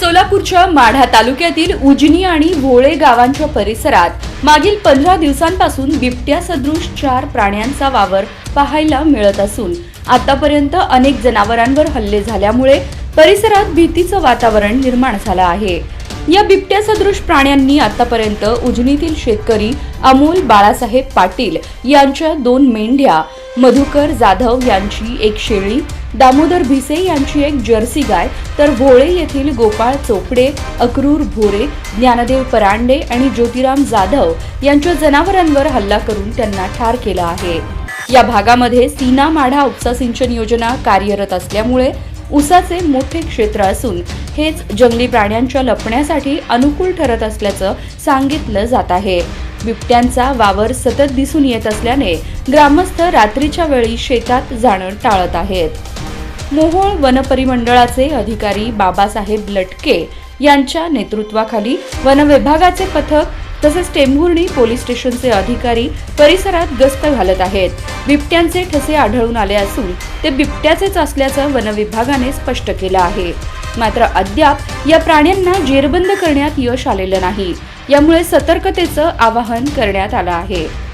सोलापूरच्या माढा तालुक्यातील उजनी आणि भोळे गावांच्या परिसरात मागील पंधरा दिवसांपासून बिबट्या सदृश चार प्राण्यांचा वावर पाहायला मिळत असून आतापर्यंत अनेक जनावरांवर हल्ले झाल्यामुळे परिसरात भीतीचं वातावरण निर्माण झालं आहे. या बिबट्या सदृश प्राण्यांनी आतापर्यंत उजनीतील शेतकरी अमोल बाळासाहेब पाटील यांच्या दोन मेंढ्या मधुकर जाधव यांची एक शेळी दामोदर भिसे यांची एक जर्सी गाय तर भोळे येथील गोपाळ चोपडे अक्रूर भोरे ज्ञानदेव परांडे आणि ज्योतिराम जाधव यांच्या जनावरांवर हल्ला करून त्यांना ठार केला आहे. या भागामध्ये सीना माढा उपसा सिंचन योजना कार्यरत असल्यामुळे उसाचे मोठे क्षेत्र असून हेच जंगली प्राण्यांच्या लपण्यासाठी अनुकूल ठरत असल्याचं सांगितलं जात आहे. बिबट्यांचा वावर सतत दिसून येत असल्याने ग्रामस्थ रात्रीच्या वेळी शेतात जाणं टाळत आहेत. मोहोळ वनपरिमंडळाचे अधिकारी बाबासाहेब लटके यांच्या नेतृत्वाखाली वनविभागाचे पथक तसेच टेंभुर्णी पोलीस स्टेशनचे अधिकारी परिसरात गस्त घालत आहेत. बिबट्यांचे ठसे आढळून आले असून ते बिबट्याचेच असल्याचं वनविभागाने स्पष्ट केलं आहे. मात्र अद्याप या प्राण्यांना जेरबंद करण्यात यश आलेलं नाही. यामुळे सतर्कतेचं आवाहन करण्यात आलं आहे.